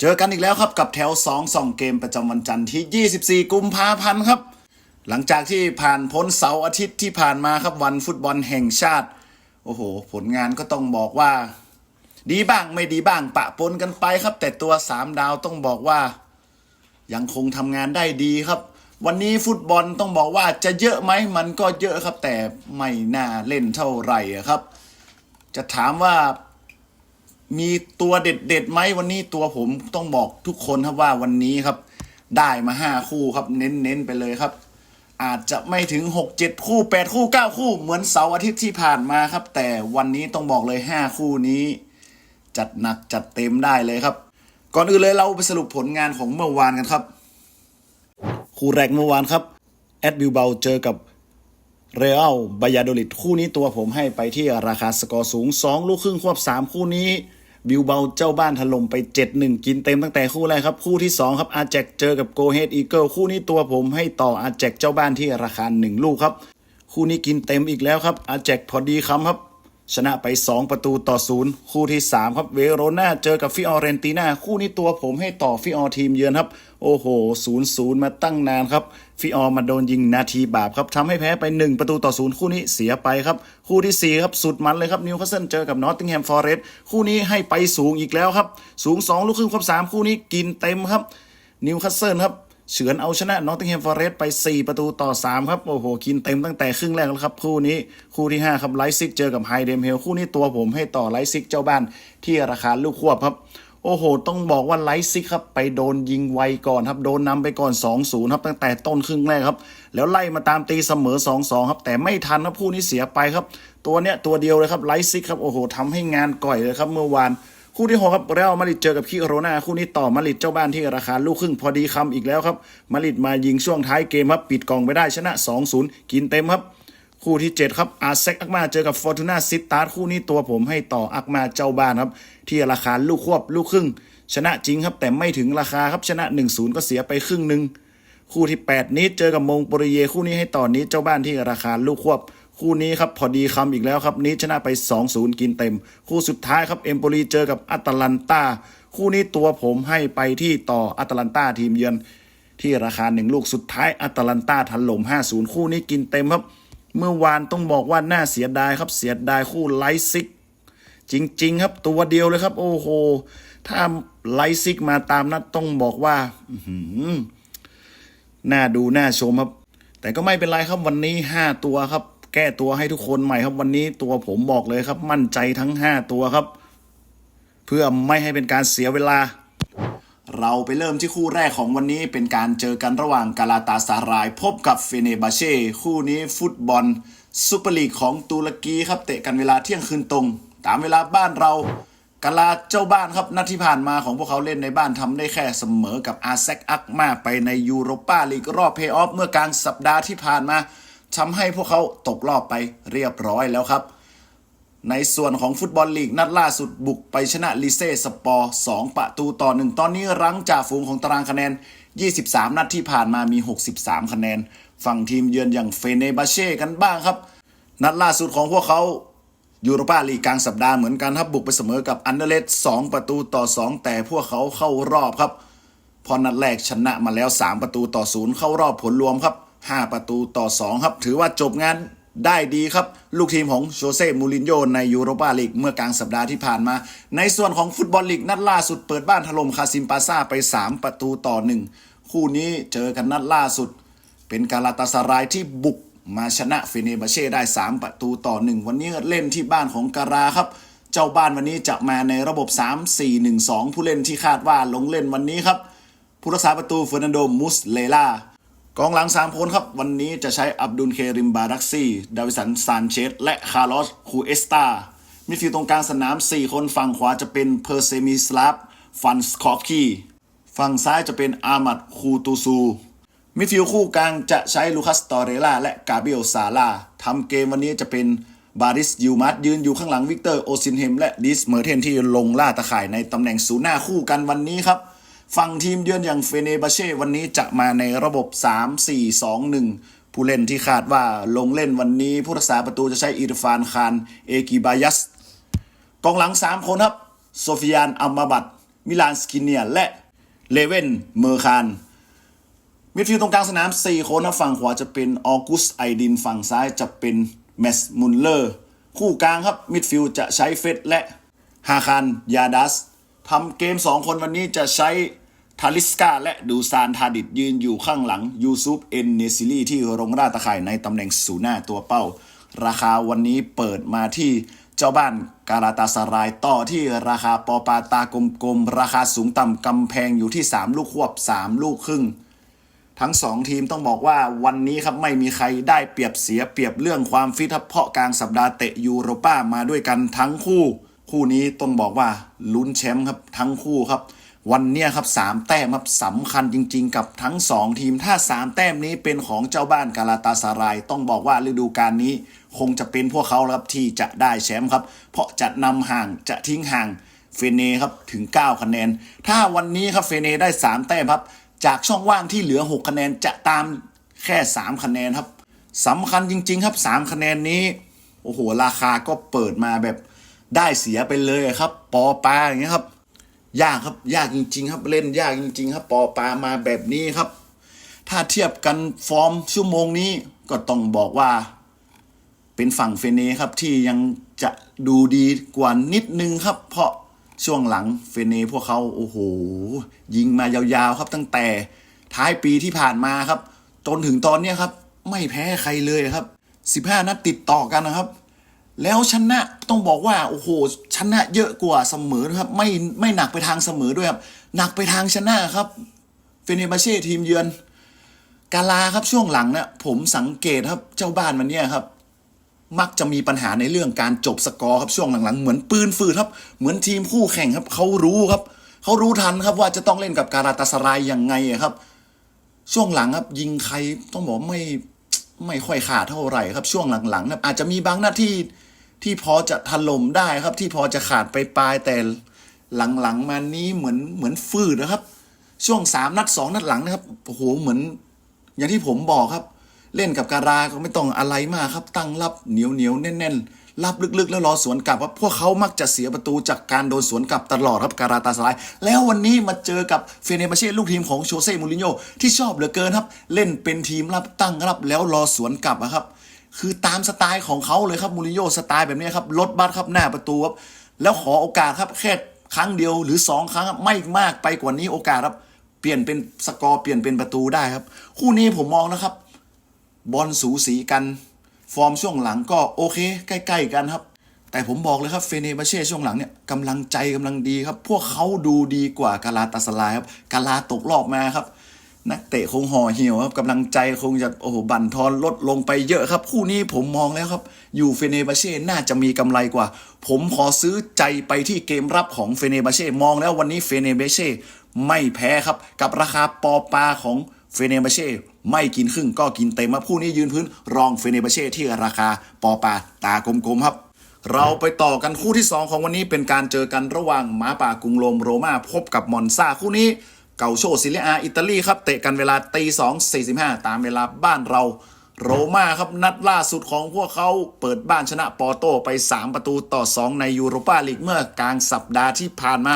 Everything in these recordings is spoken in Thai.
เจอกันอีกแล้วครับกับแถว2 2เกมประจำวันจันทร์ที่ 24 กุมภาพันธ์ครับ หลังจากที่ผ่านพ้นเสาร์อาทิตย์ที่ผ่านมาครับวันฟุตบอลแห่งชาติ โอ้โห ผลงานก็ต้องบอกว่า ดีบ้างไม่ดีบ้างปะปนกันไปครับ แต่ตัว 3 ดาวต้องบอกว่า ยังคงทำงานได้ดีครับ วันนี้ฟุตบอลต้องบอกว่าจะเยอะไหมมันก็เยอะครับ แต่ไม่น่าเล่นเท่าไหร่ครับ จะถามว่า มีตัวเด็ดเด็ดไหมวันนี้ตัวผมต้องบอกทุกคนครับว่าวันนี้ครับ ได้มาห้าคู่ครับเน้นเน้นๆไปเลยครับ อาจจะไม่ถึง6 7คู่8คู่9คู่เหมือนเสาร์อาทิตย์ที่ผ่านมาครับ แต่วันนี้ต้องบอกเลย5คู่นี้ จัดหนักจัดเต็มได้เลยครับ ก่อนอื่นเลยเราไปสรุปผลงานของเมื่อวานกันครับ คู่แรกเมื่อวานครับแอดบิวเบาเจอกับเรอัลบายาโดลิดคู่นี้ตัวผมให้ไปที่ราคาสกอร์สูง 2 ลูกครึ่งควบ 3 คู่นี้ บิวเบาเจ้าบ้านถล่มไป 7-1 กินเต็มตั้งแต่คู่แรกครับ คู่ที่ 2 ครับอาแจกเจอกับโกเฮดอีเกิลคู่นี้ตัวผมให้ต่ออาแจกเจ้าบ้านที่ราคา 1 ลูกครับ คู่นี้กินเต็มอีกแล้วครับอาแจกพอดีคำครับ ชนะไป 2 ประตูต่อศูนย์คู่ที่ 3 ครับเวโรนาเจอกับฟิออเรนติน่าคู่นี้ตัวผมให้ต่อฟิออทีมเยือนครับ โอ้โห0ูนย์ศูนย์มาตั้งนานครับ ฟิออมาโดนยิงนาทีบาปครับทำให้แพ้ไป 1 ประตูต่อศูนย์คู่นี้เสียไปครับ คู่ที่ 4 ครับ สุดมันเลยครับนิวคาสเซิลเจอกับนอตติงแฮมฟอร์เรสต์คู่นี้ให้ไปสูงอีกแล้วครับ สูง 2 ลูกครึ่งครบ3 คู่นี้กินเต็มครับนิวคาสเซิลครับเฉือนเอาชนะนอตติงแฮมฟอร์เรสต์ไป 4 ประตูต่อ 3 ครับ โอ้โห กินเต็มตั้งแต่ครึ่งแรกแล้วครับ คู่นี้คู่ที่ 5 ครับไลซิกเจอกับไฮเดมเฮลคู่นี้ตัวผมให้ต่อไลซิกเจ้าบ้านที่ราคาลูกควบครับ โอ้โห ต้องบอกว่าไลซิกครับ ไปโดนยิงไวก่อนครับ โดนนำไปก่อน 2-0 ครับ ตั้งแต่ต้นครึ่งแรกครับ แล้วไล่มาตามตีเสมอ 2-2 ครับ แต่ไม่ทันครับคู่นี้เสียไปครับ ตัวเนี้ยตัวเดียวเลยครับไลซิกครับ โอ้โหทำให้งานก่อยเลยครับเมื่อวานคู่ที่หกครับเรอัลมาริดเจอกับคิโรนาคู่นี้ต่อมาริดเจ้าบ้านที่ราคาลูกครึ่งพอดีคำอีกแล้วครับมาริดมายิงช่วงท้ายเกมครับปิดกล่องไปได้ชนะ 2-0 กินเต็มครับ คู่ที่ 7 ครับอาเซกอักมาเจอกับฟอร์ตูนาซิตาร์คู่นี้ตัวผมให้ต่ออักมาเจ้าบ้านครับ ที่ราคาลูกควบลูกครึ่ง ชนะจริงครับแต่ไม่ถึงราคาครับชนะ 1-0 ก็เสียไปครึ่งหนึ่งคู่ที่ 8 นี้เจอกับมงโปริเยคู่นี้ให้ต่อนี้เจ้าบ้านที่ราคาลูกควบคู่นี้ครับพอดีคำอีกแล้วครับนี้ชนะไป 2-0 กินเต็ม คู่สุดท้ายครับเอมโปลีเจอกับอัตแลนตาคู่นี้ตัวผมให้ไปที่ต่ออัตแลนตาทีมเยือน ที่ราคาหนึ่งลูกสุดท้ายอัตแลนตาถล่ม5-0 คู่นี้กินเต็มครับ เมื่อวานต้องบอกว่าน่าเสียดายครับเสียดายคู่ไลซิก จริง ๆ ครับตัวเดียวเลยครับ โอ้โห ถ้าไลซิกมาตามนัดต้องบอกว่าอื้อหือน่าดูน่าชมครับ แต่ก็ไม่เป็นไรครับวันนี้5ตัวครับ แก้ตัวให้ทุกคนใหม่ครับ วันนี้ตัวผมบอกเลยครับ มั่นใจทั้ง5ตัวครับ เพื่อไม่ให้เป็นการเสียเวลา เราไปเริ่มที่คู่แรกของวันนี้เป็นการเจอกันระหว่างกาลาตาสาราย พบกับเฟเนบาเช่คู่นี้ฟุตบอลซูเปอร์ลีกของตุรกีครับเตะกันเวลาเที่ยงคืนตรง ตามเวลาบ้านเรากาลาเจ้าบ้านครับนัดที่ผ่านมาของพวกเขาเล่นในบ้านทำได้แค่เสมอกับอาเซกอักมาไปในยูโรปาลีกรอบเพย์ออฟเมื่อกลางสัปดาห์ที่ผ่านมาทำให้พวกเขาตกรอบไปเรียบร้อยแล้วครับ ในส่วนของฟุตบอลลีกนัดล่าสุดบุกไปชนะลิเซ่สปอร์ 2 ประตูต่อ 1 ตอนนี้รั้งจ่าฝูงของตารางคะแนน 23 นัดที่ผ่านมามี 63 คะแนน ฝั่งทีมเยือนอย่างเฟเนบาเช่กันบ้างครับ นัดล่าสุดของพวกเขายูโรปาลีกกลางสัปดาห์เหมือนกันครับบุกไปเสมอกับอันเดเลส2ประตูต่อ 2 แต่พวกเขาเข้ารอบครับ พอนัดแรกชนะมาแล้ว 3 ประตูต่อศูนย์เข้ารอบผลรวมครับ 5 ประตูต่อ 2 ครับ ถือว่าจบงาน ได้ดีครับ ลูกทีมของโชเซ่มูรินโญ่ในยูโรปาลีกเมื่อกลางสัปดาห์ที่ผ่านมา ในส่วนของฟุตบอลลีกนัดล่าสุดเปิดบ้านถล่มคาซิมปาซาไป 3 ประตูต่อ 1 คู่นี้เจอกันนัดล่าสุด เป็นกาลาตาสารายที่บุกมาชนะเฟเนบาเช่ได้ 3 ประตูต่อ 1 วันนี้เล่นที่บ้านของการาครับ เจ้าบ้านวันนี้จะมาในระบบ 3-4-1-2 ผู้เล่นที่คาดว่าลงเล่นวันนี้ครับผู้รักษาประตูเฟอร์นันโดมุสเลล่า กองหลัง 3 คนครับ วันนี้จะใช้อับดุลเคริมบารักซี่ดาวิสันซานเชสและคาร์ลอสคูเอสตามิดฟิลด์ตรงกลางสนาม 4 คนฝั่งขวาจะเป็นเพอร์เซมิสลาฟฟันสคอฟคีฝั่งซ้ายจะเป็นอามัดคูตูซูมิดฟิลด์คู่กลางจะใช้ลูคัสตอเรล่าและกาเบรียลซาลาทำเกมวันนี้จะเป็นบาริสยูมัสยืนอยู่ข้างหลังวิกเตอร์โอซินเฮมและดิสเมอร์เทนที่ลงล่าตะข่ายในตำแหน่งศูนย์หน้าคู่กันวันนี้ครับ ฝั่งทีมเยือนอย่างเฟเนบาเช่วันนี้จะมาในระบบ 3-4-2-1 ผู้เล่นที่คาดว่าลงเล่นวันนี้ผู้รักษาประตูจะใช้อิรฟานคารเอกิบายัสกองหลัง 3 คนครับ โซฟิยานอัมมาบัตมิลานสกินเนียและเลเวนเมอร์คานมิดฟิลด์ตรงกลางสนาม 4 คนนะฝั่งขวาจะเป็นออกุสไอดิน ฝั่งซ้ายจะเป็นแมสมุลเลอร์ คู่กลางครับมิดฟิลด์จะใช้เฟสและฮาคานยาดัส ทำเกม 2 คนวันนี้จะใช้ทาลิสกาและดูซานทาดิดยืนอยู่ข้างหลังยูซุปเอนเนซิลีที่รงราชตะข่ายในตำแหน่งศูนย์หน้าตัวเป้า ราคาวันนี้เปิดมาที่เจ้าบ้านการาตาสรายต่อที่ราคาปอปาตากลมๆ ราคาสูงต่ำกำแพงอยู่ที่ 3 ลูกควบ 3 ลูกครึ่ง ทั้งสองทีมต้องบอกว่าวันนี้ครับไม่มีใครได้เปรียบเสียเปรียบเรื่องความฟิตครับเพาะกลางสัปดาห์เตะยูโรป้ามาด้วยกันทั้งคู่ คู่นี้ต้องบอกว่าลุ้นแชมป์ครับทั้งคู่ครับ วันเนี้ยครับสามแต้มครับสำคัญจริง ๆ กับทั้งสองทีมถ้าสามแต้มนี้เป็นของเจ้าบ้านกาลาตาสาราย ต้องบอกว่าฤดูกาลนี้ คงจะเป็นพวกเขาครับที่จะได้แชมป์ครับ เพราะจะนำห่างจะทิ้งห่างเฟเนครับถึง 9 คะแนน ถ้าวันนี้ครับเฟเนได้ 3 แต้มครับ จากช่องว่างที่เหลือ 6 คะแนนจะตามแค่ 3 คะแนนครับสำคัญจริง ๆ ครับ 3 คะแนนนี้ โอ้โห ราคาก็เปิดมาแบบ ได้เสียไปเลยครับ ปอปลาอย่างเงี้ยครับ ยากครับยากจริง ๆ ครับเล่นยากจริง ๆ ครับ ปอปลามาแบบนี้ครับ ถ้าเทียบกันฟอร์มชั่วโมงนี้ก็ต้องบอกว่า เป็นฝั่งเฟเนครับที่ยังจะดูดีกว่านิดนึงครับ เพราะช่วงหลังเฟเนพวกเขาโอ้โห ยิงมายาวๆครับตั้งแต่ท้ายปีที่ผ่านมาครับ จนถึงตอนนี้ครับ ไม่แพ้ใครเลยครับ 15 นัดติดต่อกันนะครับ แล้วชนะต้องบอกว่าโอ้โหชนะเยอะกว่าเสมอครับ ไม่ไม่หนักไปทางเสมอด้วยครับ หนักไปทางชนะครับเฟเนบาเช่ทีมเยือน กาลาครับช่วงหลังนะผมสังเกตครับเจ้าบ้านมันเนี่ยครับ มักจะมีปัญหาในเรื่องการจบสกอร์ครับช่วงหลังๆ เหมือนปืนฝืดครับ เหมือนทีมคู่แข่งครับเขารู้ครับเขารู้ทันครับว่าจะต้องเล่นกับการาตาสรายยังไงครับ ช่วงหลังครับยิงใครต้องบอกไม่ไม่ค่อยขาดเท่าไหร่ครับ ช่วงหลังๆนะอาจจะมีบางหน้าที่ ที่พอจะถล่มได้ครับ ที่พอจะขาดไปปลายแต่หลังๆมานี้เหมือนเหมือนฟืดนะครับ ช่วงสามนัดสองนัดหลังนะครับโอ้โหเหมือน อย่างที่ผมบอกครับ เล่นกับการาก็ไม่ต้องอะไรมากครับ ตั้งรับเหนียวเหนียวแน่นๆรับลึกๆ แล้วรอสวนกลับว่าพวกเขามักจะเสียประตูจากการโดนสวนกลับตลอดครับการาตาสลาย แล้ววันนี้มาเจอกับเฟเนบาเช่ลูกทีมของโชเซ่มูรินโญ่ที่ชอบเหลือเกินครับ เล่นเป็นทีมรับตั้งรับแล้วรอสวนกลับครับ คือตามสไตล์ของเขาเลยครับมูรินโญ่สไตล์แบบนี้ครับลดบัตครับหน้าประตูครับแล้วขอโอกาสครับแค่ครั้งเดียวหรือสองครั้งไม่มากไปกว่านี้โอกาสครับ เปลี่ยนเป็นสกอร์เปลี่ยนเป็นประตูได้ครับ คู่นี้ผมมองนะครับ บอลสูสีกัน ฟอร์มช่วงหลังก็โอเค ใกล้ ๆ กันครับ แต่ผมบอกเลยครับเฟเนบาเช่ช่วงหลังเนี่ยกำลังใจกำลังดีครับ พวกเขาดูดีกว่ากาลาตาสลายครับกาลาตกรอบมาครับ นักเตะคงห่อเหี่ยวครับกำลังใจคงจะโอ้โหบั่นทอนลดลงไปเยอะครับ คู่นี้ผมมองแล้วครับ อยู่เฟเนบาเช่น่าจะมีกำไรกว่า ผมขอซื้อใจไปที่เกมรับของเฟเนบาเช่มองแล้ววันนี้เฟเนบาเช่ไม่แพ้ครับ กับราคาปอปาของเฟเนบาเช่ไม่กินครึ่งก็กินเต็มครับคู่นี้ยืนพื้น รองเฟเนบาเช่ที่ราคาปอปาตากลมๆครับเราไปต่อกันคู่ที่ 2 ของวันนี้เป็นการเจอกันระหว่างหมาป่ากรุงโรมโรม่าพบกับมอนซาคู่นี้ เก่าโชซิเลอาอิตาลีครับเตะกันเวลาตีสองสี่สิบห้าตามเวลาบ้านเรา โรม่าครับนัดล่าสุดของพวกเขาเปิดบ้านชนะปอร์โตไป 3 ประตูต่อ 2 ในยูโรปาลีกเมื่อกลางสัปดาห์ที่ผ่านมา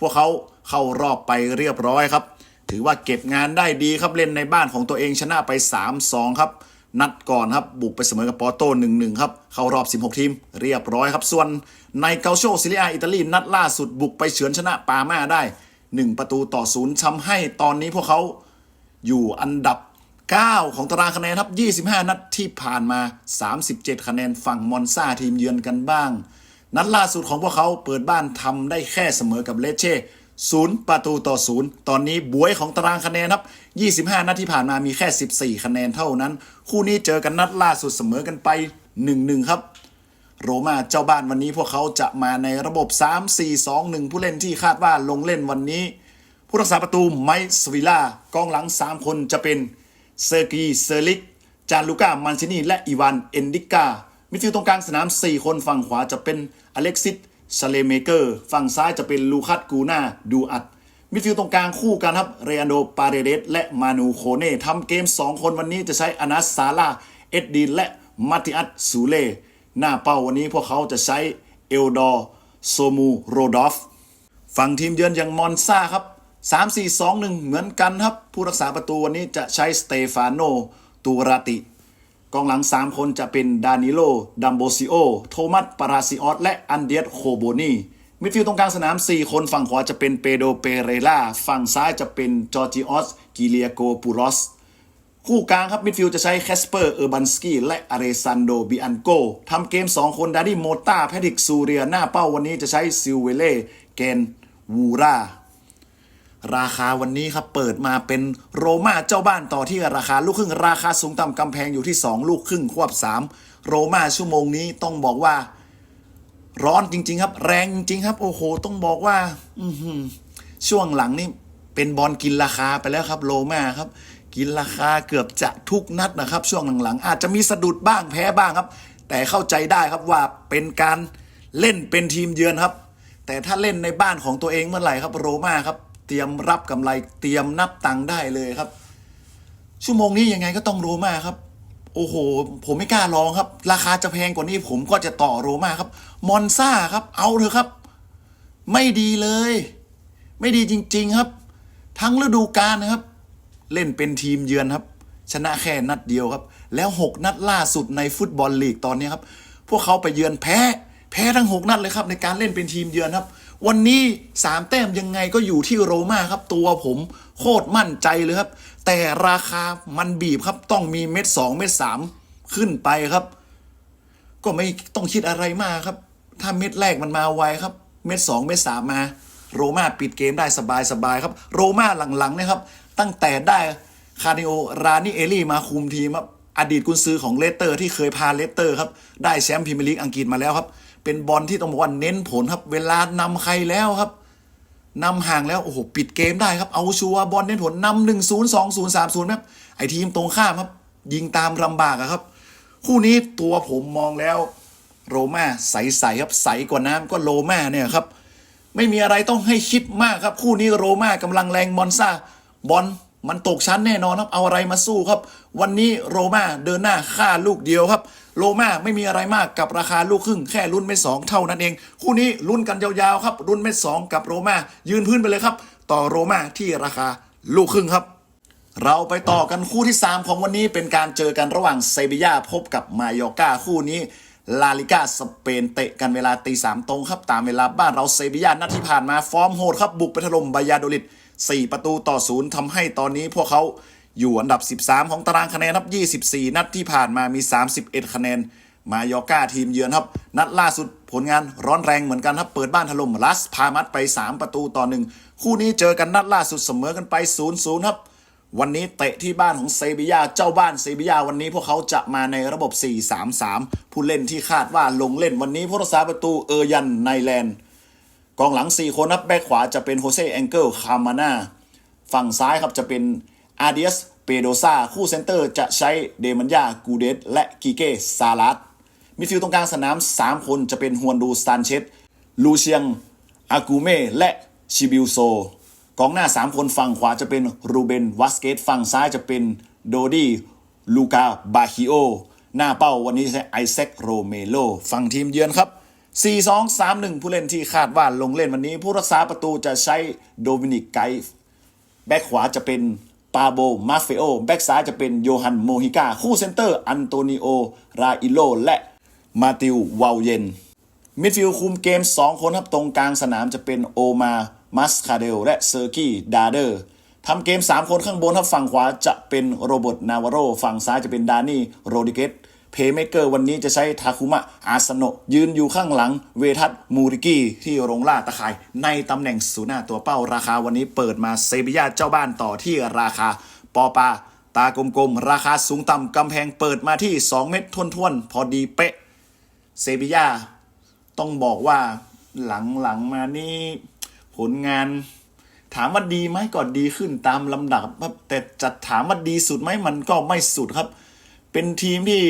พวกเขาเข้ารอบไปเรียบร้อยครับ ถือว่าเก็บงานได้ดีครับเล่นในบ้านของตัวเองชนะไป 3-2 ครับนัดก่อนครับ บุกไปเสมอกับปอร์โต1-1ครับ เข้ารอบ 16 ทีม เรียบร้อยครับ ส่วนในเกาโชซิเลียอิตาลีนัดล่าสุดบุกไปเฉือนชนะปาม่าได้ 1 ประตูต่อศูนย์ทำให้ตอนนี้พวกเขาอยู่อันดับ 9 ของตารางคะแนนครับ 25 นัดที่ผ่านมา 37 คะแนนฝั่งมอนซาทีมเยือนกันบ้าง นัดล่าสุดของพวกเขาเปิดบ้านทำได้แค่เสมอกับเลเช่ศูนย์ประตูต่อศูนย์ตอนนี้บวยของตารางคะแนนครับ 25 นัดที่ผ่านมามีแค่ 14 คะแนนเท่านั้น คู่นี้เจอกันนัดล่าสุดเสมอกันไป 1-1 ครับ โรมาเจ้าบ้านวันนี้พวกเขาจะมาในระบบ 3-4-2-1 ผู้เล่นที่คาดว่าลงเล่นวันนี้ ผู้รักษาประตูไมค์สวิลล่ากองหลัง 3 คนจะเป็นเซอร์กีเซอร์ลิก จานลูก้ามันชินีและอีวานเอนดิกามิดฟิลด์ตรงกลางสนาม 4 คนฝั่งขวาจะเป็นอเล็กซิสชาเลเมเกอร์ฝั่งซ้ายจะเป็นลูคัสกูนาดูอัดมิดฟิลด์ตรงกลางคู่กันครับเรอันโดปาเรเดสและมานูโคเน่ทำเกม 2 คนวันนี้จะใช้อนัสซาลาเอ็ดดีนและมาติอัสซูเล่ หน้าเป้าวันนี้พวกเขาจะใช้เอลดอร์โซมูโรดอฟฝั่งทีมเยือนอย่างมอนซาครับ 3 4 2 1 เหมือนกันครับ ผู้รักษาประตูวันนี้จะใช้สเตฟานโนตูราติ กองหลัง 3 คนจะเป็นดานิโล ดัมโบซิโอ โทมัส ปาราซิออส และอันเดียสโคโบนีมิดฟิลด์ตรงกลางสนาม 4 คนฝั่งขวาจะเป็นเปโดเปเรล่า ฝั่งซ้ายจะเป็นจอร์จิออส กิเลียโกปูรอส คู่กลางครับมิดฟิลด์จะใช้แคสเปอร์เออร์บันสกี้และอาเรซันโดบิอันโกทำเกม 2 คนดาริโมตาแพทริกซูเรียหน้าเป้าวันนี้จะใช้ซิลเวเล่แกนวูราราคาวันนี้ครับเปิดมาเป็นโรม่าเจ้าบ้านต่อที่ราคาลูกครึ่ง ราคาสูงต่ำกำแพงอยู่ที่ 2 ลูกครึ่งควบ 3 โรม่าชั่วโมงนี้ต้องบอกว่า ร้อนจริง ๆ ครับ แรงจริงๆครับ โอ้โห ต้องบอกว่า อืช่วงหลังนี่เป็นบอลกินราคาไปแล้วครับ โรม่าครับ กินราคาเกือบจะทุกนัดนะครับ ช่วงหลังๆ อาจจะมีสะดุดบ้างแพ้บ้างครับ แต่เข้าใจได้ครับว่าเป็นการเล่นเป็นทีมเยือนครับ แต่ถ้าเล่นในบ้านของตัวเองเมื่อไหร่ครับโรม่าครับ เตรียมรับกำไรเตรียมนับตังค์ได้เลยครับ ชั่วโมงนี้ยังไงก็ต้องโรม่าครับ โอ้โห ผมไม่กล้าลองครับ ราคาจะแพงกว่านี้ผมก็จะต่อโรม่าครับ มอนซ่าครับ เอาเถอะครับ ไม่ดีเลย ไม่ดีจริง ๆครับ ทั้งฤดูกาลนะครับ เล่นเป็นทีมเยือนครับ ชนะแค่นัดเดียวครับ แล้ว 6 นัดล่าสุดในฟุตบอลลีกตอนนี้ครับ พวกเขาไปเยือนแพ้ แพ้ทั้ง 6 นัดเลยครับ ในการเล่นเป็นทีมเยือนครับ วันนี้3แต้มยังไงก็อยู่ที่โรม่าครับ ตัวผมโคตรมั่นใจเลยครับ แต่ราคามันบีบครับต้องมีเม็ดสองเม็ดสามขึ้นไปครับ ก็ไม่ต้องคิดอะไรมากครับ ถ้าเม็ดแรกมันมาไวครับ เม็ดสองเม็ดสามมาโรม่าปิดเกมได้สบายสบายๆครับ โรม่าหลังๆนะครับ ตั้งแต่ได้คาร์ดิโอรานิเอลี่มาคุมทีมครับอดีตกุนซือของเลสเตอร์ที่เคยพาเลสเตอร์ครับได้แชมป์พรีเมียร์ลีกอังกฤษมาแล้วครับ เป็นบอลที่ต้องบอกว่าเน้นผลครับ เวลานำใครแล้วครับนำห่างแล้วโอ้โหปิดเกมได้ครับเอาชัวร์บอลเน้นผลนำหนึ่งศูนย์สองศูนย์สามศูนย์ครับไอทีมตรงข้ามครับ ยิงตามลำบากอะครับ คู่นี้ตัวผมมองแล้ว โรม่าใสๆครับใสกว่าน้ำก็โรม่าเนี่ยครับ ไม่มีอะไรต้องให้คิดมากครับ คู่นี้โรม่ากำลังแรงมอนซา บอลมันตกชั้นแน่นอนครับ เอาอะไรมาสู้ครับ วันนี้โรม่าเดินหน้าฆ่าลูกเดียวครับ โรม่าไม่มีอะไรมากกับราคาลูกครึ่งแค่รุ่นเม็ดสองเท่านั้นเอง คู่นี้รุ่นกันยาวๆครับ รุ่นเม็ดสองกับโรม่ายืนพื้นไปเลยครับ ต่อโรม่าที่ราคาลูกครึ่งครับ เราไปต่อกันคู่ที่ 3 ของวันนี้เป็นการเจอกันระหว่างเซบียาพบกับมายอกาคู่นี้ลาลิกาสเปนเตะกันเวลาตีสามตรงครับตามเวลาบ้านเราเซบียานัดที่ผ่านมาฟอร์มโหดครับบุกไปถล่มบายาโดลิด 4 ประตูต่อศูนย์ทำให้ตอนนี้พวกเขาอยู่อันดับ 13 ของตารางคะแนนครับ 24 นัดที่ผ่านมามี 31 คะแนน มายอร์กาทีมเยือนครับ นัดล่าสุดผลงานร้อนแรงเหมือนกันครับ เปิดบ้านถล่มลัสพามัดไป 3 ประตูต่อหนึ่งคู่นี้เจอกันนัดล่าสุดเสมอกันไป 0-0 ครับ วันนี้เตะที่บ้านของเซบียาเจ้าบ้านเซบียาวันนี้พวกเขาจะมาในระบบ 4-3-3 ผู้เล่นที่คาดว่าลงเล่นวันนี้ผู้รักษาประตูเออยันไนแลนด์ กองหลัง 4 คนครับแบ็คขวาจะเป็นโฮเซ่แองเกิลคามาน่าฝั่งซ้ายครับจะเป็นอาเดียสเปโดซาคู่เซนเตอร์จะใช้เดมันยากูเดสและกิเกซาลัดมิดฟิลด์ตรงกลางสนาม 3 คนจะเป็นฮวนดูสตานเชตลูเชียงอากูเม่และชิบิลโซกองหน้า 3 คนฝั่งขวาจะเป็นรูเบนวัสเกตฝั่งซ้ายจะเป็นโดดีลูกาบาฮิโอหน้าเป้าวันนี้ใช้ไอแซคโรเมโลฝั่งทีมเยือนครับ 4-2-3-1 ผู้เล่นที่คาดว่าลงเล่นวันนี้ ผู้รักษาประตูจะใช้โดมินิกไกฟ์แบ็คขวาจะเป็นปาโบมาเฟโอแบ็คซ้ายจะเป็นโยฮันโมฮิกาคู่เซนเตอร์ อันโตนิโอ ราอิโล และมาติววาวเยนมิดฟิลด์คุมเกม 2 คนครับตรงกลางสนามจะเป็นโอมามัสคาเดล และเซอร์กี้ดาเดอร์ทำเกม 3 คนข้างบนครับฝั่งขวาจะเป็นโรเบิร์ตนาวาโรฝั่งซ้ายจะเป็นดานี่โรดิเกต เพย์เมเกอร์วันนี้จะใช้ทาคุมะอาสโนะยืนอยู่ข้างหลังเวทัตมูริกิที่โรงล่าตะข่าย ในตำแหน่งศูนย์หน้าตัวเป้าราคาวันนี้เปิดมาเซบียาเจ้าบ้านต่อที่ราคาปอปาตากลมๆ ราคาสูงต่ำกำแพงเปิดมาที่ 2 เม็ดทวนๆ พอดีเป๊ะ เซบียาต้องบอกว่าหลังๆมานี่ผลงาน ถามว่าดีไหมก็ดีขึ้นตามลำดับครับแต่จะถามว่าดีสุดไหมมันก็ไม่สุดครับ เป็นทีมที่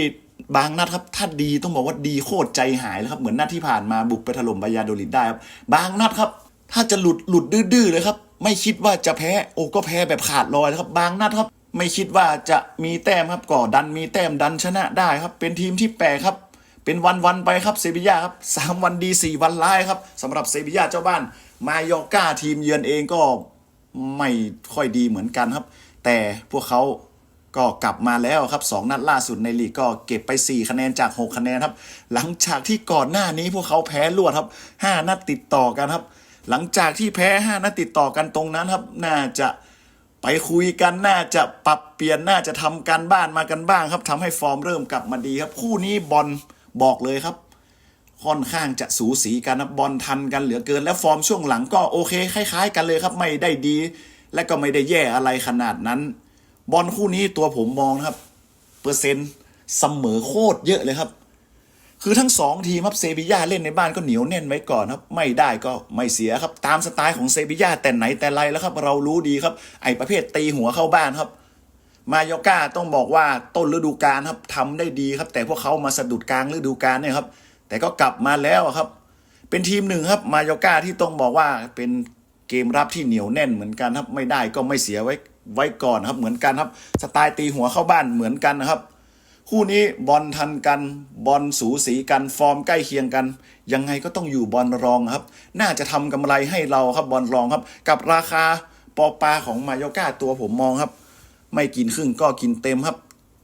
บางนัดครับถ้าดีต้องบอกว่าดีโคตรใจหายเลยครับเหมือนนัดที่ผ่านมาบุกไปถล่มบายาโดลิดได้ครับบางนัดครับ ถ้าจะหลุดหลุดดื้อเลยครับ ไม่คิดว่าจะแพ้โอ้ก็แพ้แบบขาดลอยนะครับ บางนัดครับ ไม่คิดว่าจะมีแต้มครับก็ดันมีแต้มดันชนะได้ครับ เป็นทีมที่แปลครับ เป็นวันๆไปครับเซบียาครับสามวันดีสี่วันร้ายครับสำหรับเซบียาเจ้าบ้านมายอก้าทีมเยือนเองก็ไม่ค่อยดีเหมือนกันครับ แต่พวกเขา ก็กลับมาแล้วครับสองนัดล่าสุดในลีกก็เก็บไป 4 คะแนนจาก 6 คะแนนครับ หลังจากที่ก่อนหน้านี้พวกเขาแพ้รวดครับ 5 นัดติดต่อกันครับ หลังจากที่แพ้ 5 นัดติดต่อกันตรงนั้นครับ น่าจะไปคุยกันน่าจะปรับเปลี่ยนน่าจะทำการบ้านมากันบ้างครับทำให้ฟอร์มเริ่มกลับมาดีครับคู่นี้บอลบอกเลยครับ ค่อนข้างจะสูสีกันนะบอลทันกันเหลือเกิน และฟอร์มช่วงหลังก็โอเคคล้าย ๆ กันเลยครับไม่ได้ดี และก็ไม่ได้แย่อะไรขนาดนั้น บอลคู่นี้ตัวผมมองนะครับ เปอร์เซ็นต์เสมอโคตรเยอะเลยครับ คือทั้งสองทีมครับเซบีย่าเล่นในบ้านก็เหนียวแน่นไว้ก่อนครับ ไม่ได้ก็ไม่เสียครับ ตามสไตล์ของเซบีย่าแต่ไหนแต่ไรแล้วครับ เรารู้ดีครับ ไอ้ประเภทตีหัวเข้าบ้านครับมายก้าต้องบอกว่าต้นฤดูกาลครับทำได้ดีครับ แต่พวกเขามาสะดุดกลางฤดูกาลเนี่ยครับ แต่ก็กลับมาแล้วครับ เป็นทีมหนึ่งครับมายก้าที่ต้องบอกว่าเป็นเกมรับที่เหนียวแน่นเหมือนกันครับ ไม่ได้ก็ไม่เสียไว้ ไว้ก่อนครับ เหมือนกันครับ สไตล์ตีหัวเข้าบ้านเหมือนกันนะครับ คู่นี้บอลทันกันบอลสูสีกันฟอร์มใกล้เคียงกัน ยังไงก็ต้องอยู่บอลรองครับ น่าจะทำกำไรให้เราครับบอลรองครับ กับราคาปอปาของมายก้าตัวผมมองครับ ไม่กินครึ่งก็กินเต็มครับ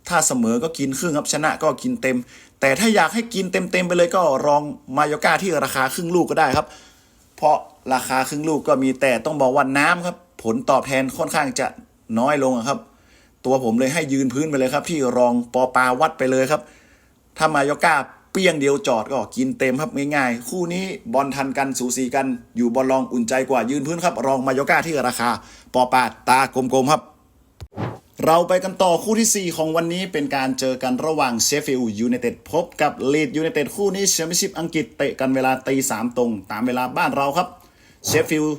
ถ้าเสมอก็กินครึ่งครับชนะก็กินเต็ม แต่ถ้าอยากให้กินเต็มๆไปเลยก็รองมายก้าที่ราคาครึ่งลูกก็ได้ครับ เพราะราคาครึ่งลูกก็มีแต่ต้องบอกว่าน้ำครับ ผลตอบแทนค่อนข้างจะ น้อยลงครับ ตัวผมเลยให้ยืนพื้นไปเลยครับ ที่รองปอปาวัดไปเลยครับ ถ้ามายอก้าเปี้ยงเดียวจอดก็กินเต็มครับง่ายๆ คู่นี้บอลทันกันสูสีกัน อยู่บอลรองอุ่นใจกว่ายืนพื้นครับ รองมายอก้าที่ราคา ปอปาตากลมๆครับเราไปกันต่อคู่ทีสี่ 4 ของวันนี้เป็นการเจอกันระหว่างเชฟฟิลด์ยูไนเต็ดพบกับลีดยูไนเต็ดคู่นี้แชมเปี้ยนชิพอังกฤษเตะกันเวลาตีสามตรง ตามเวลาบ้านเราครับเชฟฟิลด์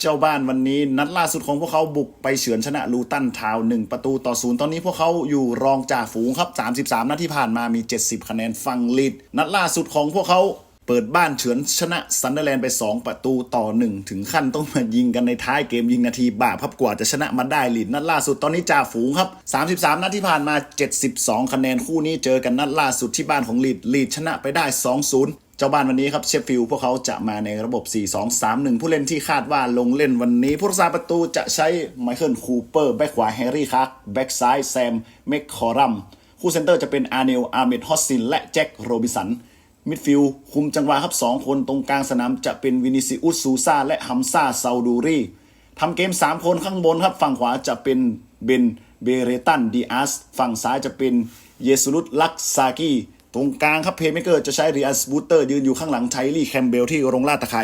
เจ้าบ้านวันนี้นัดล่าสุดของพวกเขาบุกไปเฉือนชนะลูตันทาวน์หนึ่งประตูต่อศูนย์ตอนนี้พวกเขาอยู่รองจ่าฝูงครับ 33 นัดที่ผ่านมามี 70 คะแนนฟังลีดนัดล่าสุดของพวกเขาเปิดบ้านเฉือนชนะซันเดอร์แลนด์ไป 2 ประตูต่อ 1 ถึงขั้นต้องมายิงกันในท้ายเกมยิงนาทีบาปครับกว่าจะชนะมาได้ลีดนัดล่าสุดตอนนี้จ่าฝูงครับ 33 นัดที่ผ่านมา 72 คะแนนคู่นี้เจอกันนัดล่าสุดที่บ้านของลีดลีดชนะไปได้ 2-0 เจ้าบ้านวันนี้ครับเชฟฟิลพวกเขาจะมาในระบบ 4-2-3-1 ผู้เล่นที่คาดว่าลงเล่นวันนี้ ผู้รักษาประตูจะใช้ไมเคิลคูเปอร์ แบ็กขวาแฮร์รี่คาร์กแบ็กซ้ายแซมเมคคอรัม คู่เซนเตอร์จะเป็นอาร์เนลอาร์เมดฮอสซิน และแจ็คโรบิสัน มิดฟิลด์คุมจังหวะครับ 2 คนตรงกลางสนามจะเป็นวินิซิอุสซูซาและฮัมซาซาดูรีทำเกม 3 คนข้างบนครับ ฝั่งขวาจะเป็นเบนเบเรตันดีอาสฝั่งซ้ายจะเป็นเยสุรุตลักซากี ตรงกลางครับเพย์เมเกอร์จะใช้ริอัสบูเตอร์ยืนอยู่ข้างหลังไทลี่แคมเบลที่โรงลาดตะไค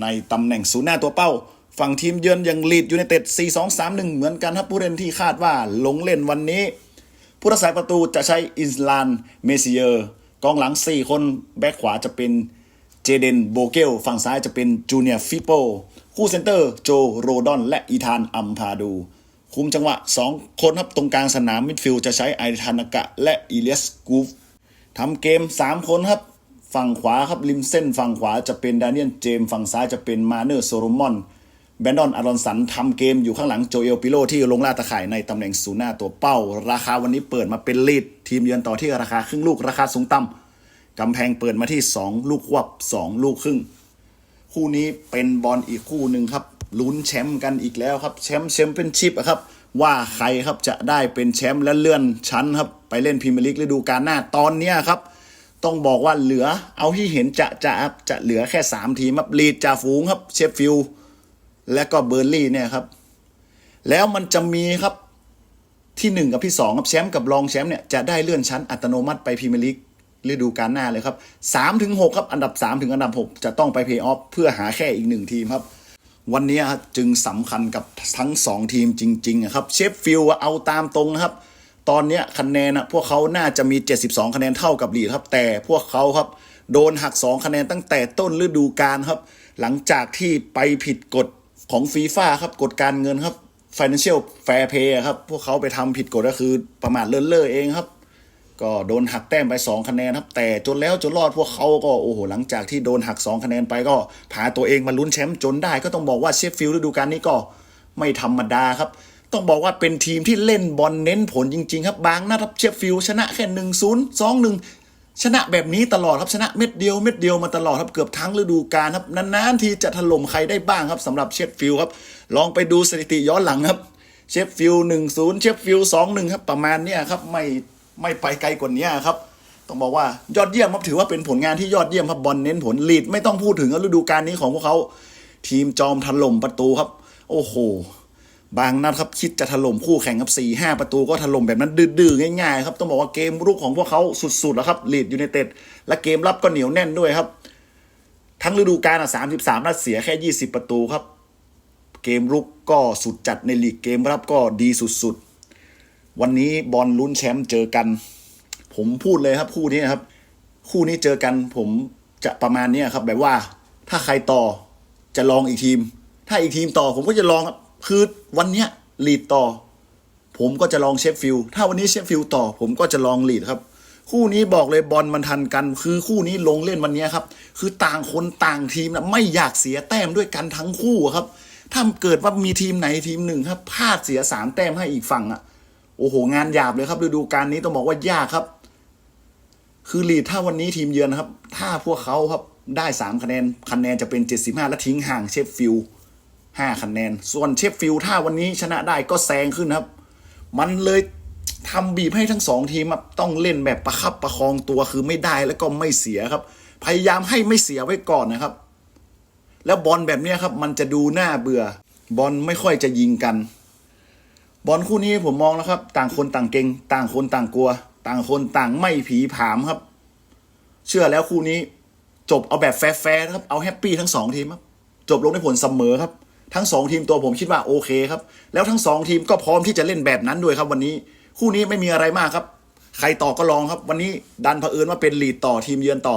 ในตำแหน่งศูนย์หน้าตัวเป้า ฝั่งทีมเยือนย่างลีดยูไนเต็ด 4-2-3-1 เหมือนกันครับผู้เล่นที่คาดว่าลงเล่นวันนี้ ผู้รักษาประตูจะใช้อินสลานเมซิเยอร์กองหลัง 4 คนแบ็คขวาจะเป็นเจเดนโบเกลฝั่งซ้ายจะเป็นจูเนียฟิโปคู่เซนเตอร์โจโรดอน และอีธานอัมพาดู คุมจังหวะ 2 คนครับตรงกลางสนามมิดฟิลด์จะใช้ไอธานากะ และอิเลียสกูฟ ทำเกม 3 คนครับ ฝั่งขวาครับริมเส้นฝั่งขวาจะเป็นดานิเอลเจมฝั่งซ้ายจะเป็นมาเนอร์โซโลมอนแบนดอนอารอนสันทำเกมอยู่ข้างหลังโจเอลปิโลที่ลงล่าตะข่ายในตำแหน่งศูนย์หน้าตัวเป้า ราคาวันนี้เปิดมาเป็นลีด ทีมเยือนต่อที่ราคาครึ่งลูกราคาสูงต่ำกำแพงเปิดมาที่ 2 ลูกควบ2 ลูกครึ่ง คู่นี้เป็นบอลอีกคู่หนึ่งครับลุ้นแชมป์กันอีกแล้วครับแชมป์แชมเปี้ยนชิพอะครับว่าใครครับจะได้เป็นแชมป์และเลื่อนชั้นครับ ไปเล่นพรีเมียร์ลีกฤดูกาลหน้าตอนเนี้ยครับ ต้องบอกว่าเหลือเอาที่เห็นจะจะจะเหลือแค่ 3 ทีมครับลีดจ่าฝูงครับเชฟฟิลด์และก็เบอร์ลี่เนี่ยครับ แล้วมันจะมีครับที่หนึ่งกับที่สองครับแชมป์กับรองแชมป์เนี่ยจะได้เลื่อนชั้นอัตโนมัติไปพรีเมียร์ลีกฤดูกาลหน้าเลยครับสามถึงหกครับอันดับสามถึงอันดับหกจะต้องไปเพย์ออฟเพื่อหาแค่อีกหนึ่งทีมครับ วันนี้จึงสำคัญกับทั้งสองทีมจริงๆครับเชฟฟิลด์เอาตามตรงนะครับ ตอนเนี้ยคะแนนอะพวกเขาน่าจะมี 72 คะแนนเท่ากับลีดครับ แต่พวกเขาครับโดนหัก 2 คะแนนตั้งแต่ต้นฤดูกาลครับ หลังจากที่ไปผิดกฎของฟีฟ่าครับกฎการเงินครับ Financial Fair Play ครับ พวกเขาไปทำผิดกฎก็คือประมาทเลินเล่อเองครับ ก็โดนหักแต้มไป 2 คะแนนครับ แต่จนแล้วจนรอดพวกเขาก็โอ้โหหลังจากที่โดนหัก 2 คะแนนไปก็พาตัวเองมาลุ้นแชมป์จนได้ ก็ต้องบอกว่าเชฟฟิลด์ฤดูกาลนี้ก็ไม่ธรรมดาครับ ต้องบอกว่าเป็นทีมที่เล่นบอลเน้นผลจริง ๆ ครับ บางนัดครับเชฟฟิลชนะแค่หนึ่งศูนย์สองหนึ่งชนะแบบนี้ตลอดครับชนะเม็ดเดียวเม็ดเดียวมาตลอดครับเกือบทั้งฤดูกาลครับนานๆทีจะถล่มใครได้บ้างครับสำหรับเชฟฟิลครับลองไปดูสถิติย้อนหลังครับเชฟฟิลหนึ่งศูนย์เชฟฟิลสองหนึ่งครับประมาณเนี้ยครับไม่ไม่ไปไกลกว่านี้ครับต้องบอกว่ายอดเยี่ยมครับถือว่าเป็นผลงานที่ยอดเยี่ยมครับบอลเน้นผลลีดไม่ต้องพูดถึงฤดูกาลนี้ของพวกเขา ทีมจอมถล่มประตูครับ โอ้โห บางนัดครับคิดจะถล่มคู่แข่งครับ4ี่ห้าประตูก็ถล่มแบบนั้นดื้อๆง่ายๆครับต้องบอกว่าเกมรุกของพวกเขาสุดๆแล้วครับลีดยูไนเต็ดและเกมรับก็เหนียวแน่นด้วยครับ ทั้งฤดูกาลอะสามสิบสามนัดเสียแค่ยี่สิบประตูครับ เกมรุกก็สุดจัดในลีกเกมรับก็ดีสุดๆ วันนี้บอลลุ้นแชมป์เจอกัน ผมพูดเลยครับคู่นี้ครับ คู่นี้เจอกันผมจะประมาณนี้ครับแบบว่าถ้าใครต่อจะลองอีกทีม ถ้าอีกทีมต่อผมก็จะลองครับ คือวันเนี้ยลีดต่อ ผมก็จะลองเชฟฟิลถ้าวันนี้เชฟฟิลต่อ ผมก็จะลองลีดครับ คู่นี้บอกเลยบอลมันทันกัน คือคู่นี้ลงเล่นวันนี้ครับ คือต่างคนต่างทีมนะไม่อยากเสียแต้มด้วยกันทั้งคู่ครับ ถ้าเกิดว่ามีทีมไหนทีมหนึ่งครับพลาดเสียสามแต้มให้อีกฝั่งอะโอ้โห งานหยาบเลยครับฤดูกาลนี้ต้องบอกว่ายากครับ คือลีดถ้าวันนี้ทีมเยือนครับ ถ้าพวกเขาครับได้สามคะแนนคะแนนจะเป็นเจ็ดสิบห้าและทิ้งห่างเชฟฟิลด์ ห้าคะแนน ส่วนเชฟฟิลด์ถ้าวันนี้ชนะได้ก็แซงขึ้นครับ มันเลยทำบีบให้ทั้งสองทีมต้องเล่นแบบประคับประคองตัวคือไม่ได้แล้วก็ไม่เสียครับ พยายามให้ไม่เสียไว้ก่อนนะครับ แล้วบอลแบบนี้ครับ มันจะดูน่าเบื่อ บอลไม่ค่อยจะยิงกัน บอลคู่นี้ผมมองแล้วครับ ต่างคนต่างเก่งต่างคนต่างกลัว ต่างคนต่างไม่ผีผามครับ เชื่อแล้วคู่นี้ จบเอาแบบแฟร์ๆครับเอาแฮปปี้ทั้งสองทีมครับจบลงด้วยผลเสมอครับ ทั้งสองทีมตัวผมคิดว่าโอเคครับ แล้วทั้งสองทีมก็พร้อมที่จะเล่นแบบนั้นด้วยครับวันนี้ คู่นี้ไม่มีอะไรมากครับ ใครต่อก็ลองครับ วันนี้ดันเผอิญว่าเป็นลีดต่อทีมเยือนต่อ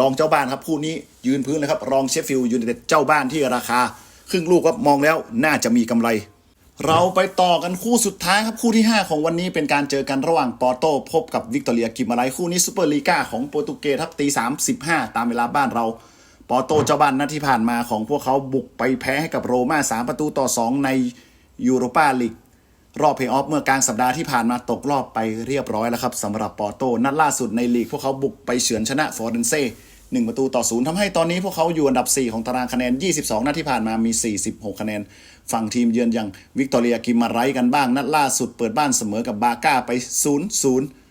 รองเจ้าบ้านครับคู่นี้ยืนพื้นเลยครับรองเชฟฟิลด์ยูไนเต็ดเจ้าบ้านที่ราคา ครึ่งลูกก็มองแล้วน่าจะมีกำไร เราไปต่อกันคู่สุดท้ายครับคู่ที่ 5 ของวันนี้เป็นการเจอกันระหว่างปอร์โตพบกับวิกตอเรียกิมมาไลคู่นี้ซูเปอร์ลีกาของโปรตุเกสครับตีสามสิบห้าตามเวลาบ้านเรา ปอร์โตเจ้าบ้านนัดที่ผ่านมาของพวกเขาบุกไปแพ้ให้กับโรม่าสามประตูต่อ 2 ในยูโรปาลีกรอบเพลย์ออฟเมื่อกลางสัปดาห์ที่ผ่านมาตกรอบไปเรียบร้อยแล้วครับสำหรับปอร์โตนัดล่าสุดในลีก พวกเขาบุกไปเฉือนชนะฟอร์เรนเซ่หนึ่งประตูต่อศูนย์ทำให้ตอนนี้พวกเขาอยู่อันดับ 4 ของตารางคะแนน 22 นัดที่ผ่านมามี 46 คะแนน ฝั่งทีมเยือนอย่างวิกตอเรียกิมมาไรกันบ้าง นัดล่าสุดเปิดบ้านเสมอกับบาก้าไป 0-0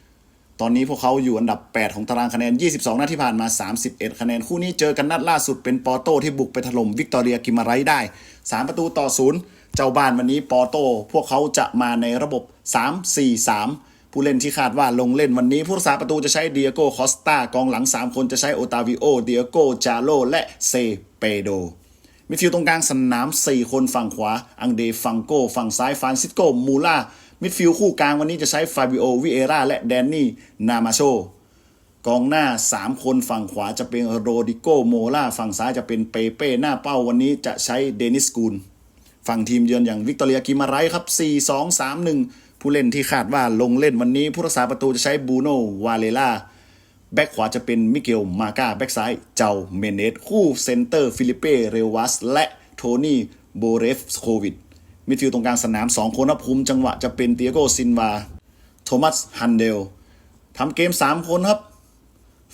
ตอนนี้พวกเขาอยู่อันดับ 8 ของตารางคะแนน 22 นัดที่ผ่านมา 31 คะแนน คู่นี้เจอกันนัดล่าสุดเป็นปอร์โตที่บุกไปถล่มวิกตอเรียกิมมาไรได้ 3 ประตูต่อศูนย์เจ้าบ้านวันนี้ปอร์โตพวกเขาจะมาในระบบ 3-4-3 ผู้เล่นที่คาดว่าลงเล่นวันนี้ ผู้รักษาประตูจะใช้เดียโก้คอสตากองหลัง 3 คนจะใช้โอตาวิโอ เดียโก้จาโลและเซเปโดมิดฟิลด์ตรงกลางสนาม 4 คนฝั่งขวา อังเดฟังโกฝั่งซ้ายฟานซิสโกมูล่า มิดฟิลด์คู่กลางวันนี้จะใช้ฟาบิโอวิเอราและแดนนี่นามาโชกองหน้า 3 คนฝั่งขวาจะเป็นโรดิโกโมล่าฝั่งซ้ายจะเป็นเปเป้ หน้าเป้าวันนี้จะใช้เดนิสกูล ฝั่งทีมเยือนอย่างวิกตอเรียกิมาไรครับ 4 2 3 1 ผู้เล่นที่คาดว่าลงเล่นวันนี้ผู้รักษาประตูจะใช้บูโนวาเลล่าแบ็กขวาจะเป็นมิเกลมาก้าแบ็กซ้ายเจ้าเมเนสคู่เซนเตอร์ฟิลิเป้เรวัสและโทนี่โบเรฟสโควิด มิดฟิลด์ตรงกลางสนาม 2 คนนะภูมิจังหวะจะเป็นเตียโกซินวา โทมัสฮันเดลทำเกม 3 คนครับ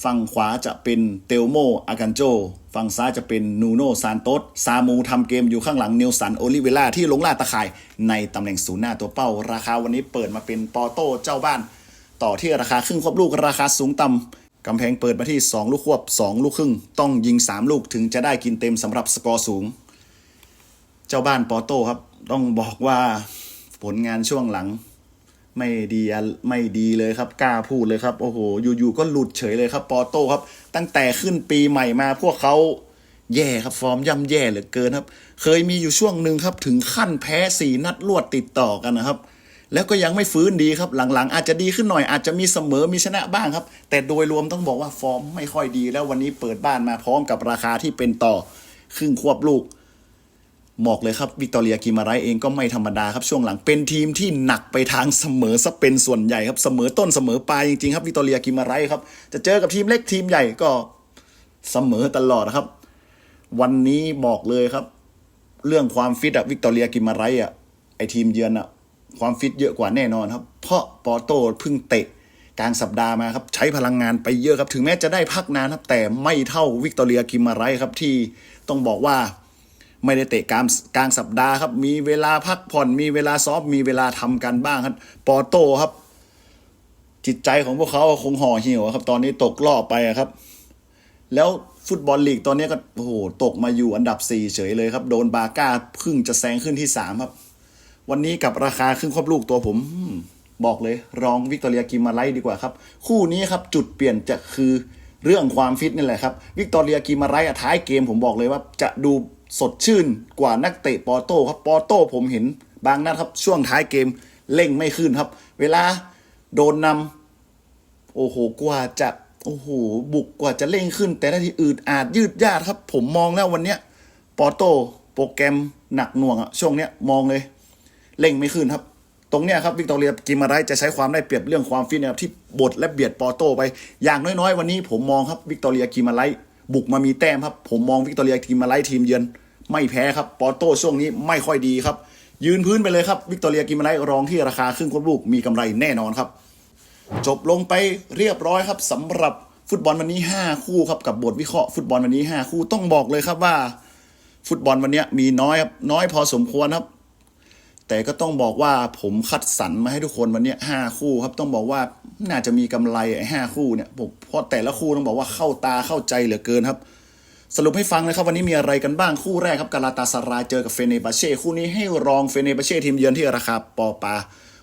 ฝั่งขวาจะเป็นเตลโมอากันโจ ฝั่งซ้ายจะเป็นนูโนซานโตสซามูทำเกมอยู่ข้างหลังเนลสันโอลิเวล่าที่ลงล่าตะข่าย ในตำแหน่งศูนย์หน้าตัวเป้า ราคาวันนี้เปิดมาเป็นปอโต้เจ้าบ้าน ต่อที่ราคาครึ่งควบลูกราคาสูงต่ำกำแพงเปิดมาที่ 2 ลูกควบ 2 ลูกครึ่ง ต้องยิง 3 ลูกถึงจะได้กินเต็มสำหรับสกอร์สูง เจ้าบ้านปอโต้ครับ ต้องบอกว่าผลงานช่วงหลัง ไม่ดีไม่ดีเลยครับ กล้าพูดเลยครับ โอ้โห อยู่ๆก็หลุดเฉยเลยครับ ปอโต้ครับ ตั้งแต่ขึ้นปีใหม่มา พวกเขาแย่ครับ ฟอร์มย่ำแย่เหลือเกินครับ เคยมีอยู่ช่วงหนึ่งครับ ถึงขั้นแพ้สี่นัดรวดติดต่อกันนะครับ แล้วก็ยังไม่ฟื้นดีครับ หลังๆ อาจจะดีขึ้นหน่อยอาจจะมีเสมอมีชนะบ้างครับ แต่โดยรวมต้องบอกว่าฟอร์มไม่ค่อยดี แล้ววันนี้เปิดบ้านมาพร้อมกับราคาที่เป็นต่อ ครึ่งควบลูก บอกเลยครับวิกตอเรียกิมาไรเองก็ไม่ธรรมดาครับช่วงหลังเป็นทีมที่หนักไปทางเสมอซะเป็นส่วนใหญ่ครับเสมอต้นเสมอปลายจริงๆครับวิกตอเรียกิมาไรครับจะเจอกับทีมเล็กทีมใหญ่ก็เสมอตลอดนะครับ วันนี้บอกเลยครับ เรื่องความฟิตอะวิกตอเรียกิมาไรอะไอทีมเยือนอะความฟิตเยอะกว่าแน่นอนครับ เพราะปอโต้เพิ่งเตะกลางสัปดาห์มาครับใช้พลังงานไปเยอะครับ ถึงแม้จะได้พักนานครับแต่ไม่เท่าวิกตอเรียกิมมาไรครับที่ต้องบอกว่า ไม่ได้เตะกลางกลางสัปดาห์ครับ มีเวลาพักผ่อน มีเวลาซ้อมมีเวลาทำกันบ้างครับ ปอโต้ครับ จิตใจของพวกเขาคงห่อเหี่ยวครับ ตอนนี้ตกรอบไปครับ แล้วฟุตบอลลีกตอนนี้ก็โอ้โหตกมาอยู่อันดับ 4 เฉยเลยครับ โดนบาก้าเพึ่งจะแซงขึ้นที่ 3 ครับ วันนี้กับราคาครึ่งครอบลูกตัวผม บอกเลย รองวิกตอเรียกิมาไลดีกว่าครับ คู่นี้ครับจุดเปลี่ยนจะคือเรื่องความฟิตนี่แหละครับ วิกตอเรียกิมาไลอะท้ายเกมผมบอกเลยว่าจะดู สดชื่นกว่านักเตะปอโต้ครับปอโต้ผมเห็นบางนัดครับช่วงท้ายเกมเร่งไม่ขึ้นครับ เวลาโดนนำโอ้โหกว่าจะโอ้โหบุกกว่าจะเร่งขึ้น แต่ละทีอืดอาดยืดยาดครับ ผมมองแล้ววันเนี้ยปอโต้โปรแกรมหนักหน่วงอะช่วงเนี้ยมองเลยเร่งไม่ขึ้นครับ ตรงเนี้ยครับวิกตอเรียกิมาไรจะใช้ความได้เปรียบเรื่องความฟิตนะครับที่บดและเบียดปอโต้ไป อย่างน้อยๆ วันนี้ผมมองครับวิกตอเรียกิมาไรบุกมามีแต้มครับ ผมมองวิกตอเรียกิมาไรทีมเยือน ไม่แพ้ครับปอโต้ช่วงนี้ไม่ค่อยดีครับ ยืนพื้นไปเลยครับวิกตอเรียกิมาไรรองที่ราคาครึ่งควบลูกมีกำไรแน่นอนครับ จบลงไปเรียบร้อยครับสำหรับฟุตบอลวันนี้ 5 คู่ครับกับบทวิเคราะห์ฟุตบอลวันนี้ 5 คู่ต้องบอกเลยครับว่า ฟุตบอลวันนี้มีน้อยครับน้อยพอสมควรครับ แต่ก็ต้องบอกว่าผมคัดสรรมาให้ทุกคนวันนี้ห้าคู่ครับต้องบอกว่าน่าจะมีกำไรไอ้ห้าคู่เนี่ยผมเพราะแต่ละคู่ต้องบอกว่าเข้าตาเข้าใจเหลือเกินครับ สรุปให้ฟังนะครับวันนี้มีอะไรกันบ้างคู่แรกครับกาลาตาสารายเจอกับเฟเนบาเช่คู่นี้ให้รองเฟเนบาเช่ทีมเยือนที่ราคาปอปา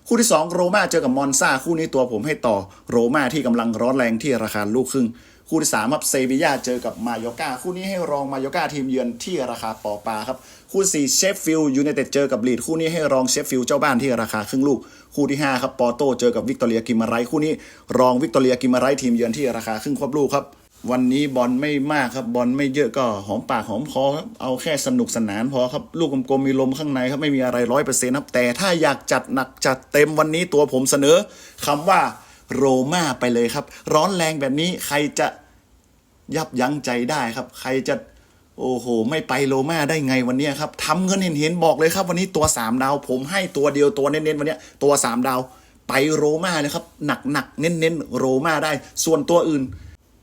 คู่ที่ 2 โรมาเจอกับมอนซาคู่นี้ตัวผมให้ต่อโรมาที่กำลังร้อนแรงที่ราคาลูกครึ่ง คู่ที่3ครับเซบียาเจอกับมายอกาคู่นี้ให้รองมายอกาทีมเยือนที่ราคาปอปาครับคู่ที่4เชฟฟิลด์ยูไนเต็ดเจอกับลีดคู่นี้ให้รองเชฟฟิลด์เจ้าบ้านที่ราคาครึ่งลูก คู่ที่5ครับปอโตเจอกับวิกตอเรียกิมาไรคู่นี้รองวิกตอเรียกิมาไรทีมเยือนที่ราคาครึ่งควบลูกครับ วันนี้บอลไม่มากครับ บอลไม่เยอะก็หอมปากหอมคอครับเอาแค่สนุกสนานพอครับ ลูกกลมๆมีลมข้างในครับไม่มีอะไรร้อยเปอร์เซ็นต์ครับ แต่ถ้าอยากจัดหนักจัดเต็มวันนี้ตัวผมเสนอคำว่าโรม่าไปเลยครับ ร้อนแรงแบบนี้ใครจะยับยั้งใจได้ครับ ใครจะโอ้โห ไม่ไปโรม่าได้ไงวันนี้ครับทำเงินเห็นเห็นๆบอกเลยครับ วันนี้ตัว3ดาว ผมให้ตัวเดียวตัวเน้นๆวันนี้ตัว3ดาว ไปโรม่าเลยครับหนักหนักๆเน้นๆโรม่าได้ ส่วนตัวอื่น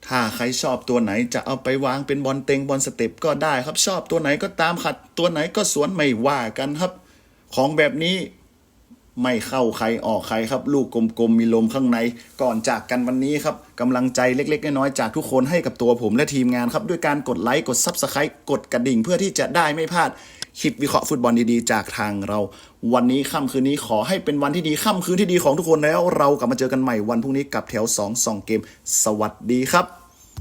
ถ้าใครชอบตัวไหนจะเอาไปวางเป็นบอลเต็งบอลสเต็ปก็ได้ครับ ชอบตัวไหนก็ตามขัด ตัวไหนก็สวนไม่ว่ากันครับ ของแบบนี้ไม่เข้าใครออกใครครับ ลูกกลมๆมีลมข้างใน ก่อนจากกันวันนี้ครับกำลังใจเล็กๆน้อยๆจากทุกคนให้กับตัวผมและทีมงานครับ ด้วยการกดไลค์กดซับสไครต์กดกระดิ่งเพื่อที่จะได้ไม่พลาดคลิปวิเคราะห์ฟุตบอลดีๆ จากทางเรา วันนี้ค่ำคืนนี้ขอให้เป็นวันที่ดีค่ำคืนที่ดีของทุกคนแล้ว เรากลับมาเจอกันใหม่วันพรุ่งนี้กับแถว 2 2 เกม สวัสดีครับ